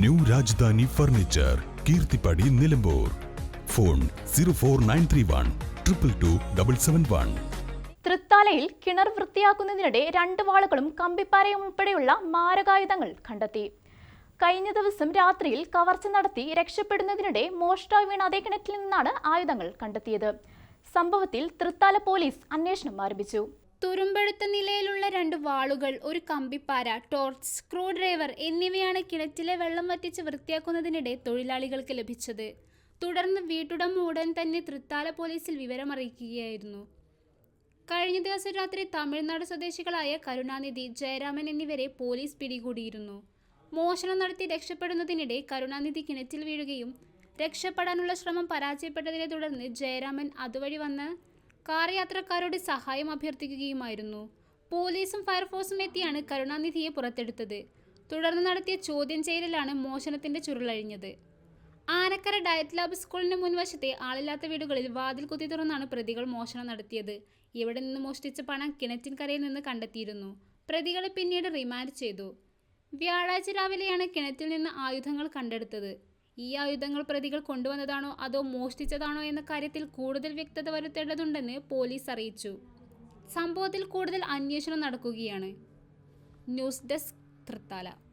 New Rajdhani furniture Keerthippadi Nilambur. Phone zero four nine three one triple two double seven one. തൃത്താലയിൽ കിണർ വൃത്തിയാക്കുന്നതിനിടെ രണ്ട് വാളുകളും കമ്പിപ്പാരയും ഉൾപ്പെടെയുള്ള മാരകായുധങ്ങൾ കണ്ടെത്തി. കഴിഞ്ഞ ദിവസം രാത്രിയിൽ കവർച്ച നടത്തി രക്ഷപ്പെടുന്നതിനിടെ മോഷ്ടാവ് വീണ അതേ കിണറ്റിൽ നിന്നാണ് ആയുധങ്ങൾ കണ്ടെത്തിയത്. സംഭവത്തിൽ തൃത്താല പോലീസ് അന്വേഷണം ആരംഭിച്ചു. തുരുമ്പെടുത്ത നിലയിലുള്ള രണ്ട് വാളുകൾ ഒരു കമ്പിപ്പാര ടോർച്ച് സ്ക്രൂ ഡ്രൈവർ എന്നിവയാണ് കിണറ്റിലെ വെള്ളം വറ്റിച്ച് വൃത്തിയാക്കുന്നതിനിടെ തൊഴിലാളികൾക്ക് ലഭിച്ചത്. തുടർന്ന് വീട്ടുടമ ഉടൻ തന്നെ തൃത്താല പോലീസിൽ വിവരമറിയിക്കുകയായിരുന്നു. കഴിഞ്ഞ ദിവസം രാത്രി തമിഴ്നാട് സ്വദേശികളായ കരുണാനിധി ജയരാമൻ എന്നിവരെ പോലീസ് പിടികൂടിയിരുന്നു. മോഷണം നടത്തി രക്ഷപ്പെടുന്നതിനിടെ കരുണാനിധി കിണറ്റിൽ വീഴുകയും രക്ഷപ്പെടാനുള്ള ശ്രമം പരാജയപ്പെട്ടതിനെ തുടർന്ന് ജയരാമൻ അതുവഴി വന്ന് കാർ യാത്രക്കാരോട് സഹായം അഭ്യർത്ഥിക്കുകയുമായിരുന്നു. പോലീസും ഫയർഫോഴ്സും എത്തിയാണ് കരുണാനിധിയെ പുറത്തെടുത്തത്. തുടർന്ന് നടത്തിയ ചോദ്യം ചെയ്യലിലാണ് മോഷണത്തിന്റെ ചുരുളഴിഞ്ഞത്. ആനക്കര ഡയറ്റ് ലാബ് സ്കൂളിന് മുൻവശത്തെ ആളില്ലാത്ത വീടുകളിൽ വാതിൽ കുത്തി തുറന്നാണ് പ്രതികൾ മോഷണം നടത്തിയത്. ഇവിടെ നിന്ന് മോഷ്ടിച്ച പണം കിണറ്റിൻകരയിൽ നിന്ന് കണ്ടെത്തിയിരുന്നു. പ്രതികളെ പിന്നീട് റിമാൻഡ് ചെയ്തു. വ്യാഴാഴ്ച രാവിലെയാണ് കിണറ്റിൽ നിന്ന് ആയുധങ്ങൾ കണ്ടെടുത്തത്. ഈ ആയുധങ്ങൾ പ്രതികൾ കൊണ്ടുവന്നതാണോ അതോ മോഷ്ടിച്ചതാണോ എന്ന കാര്യത്തിൽ കൂടുതൽ വ്യക്തത വരുത്തേണ്ടതുണ്ടെന്ന് പോലീസ് അറിയിച്ചു. സംഭവത്തിൽ കൂടുതൽ അന്വേഷണം നടക്കുകയാണ്. News desk Thrithala.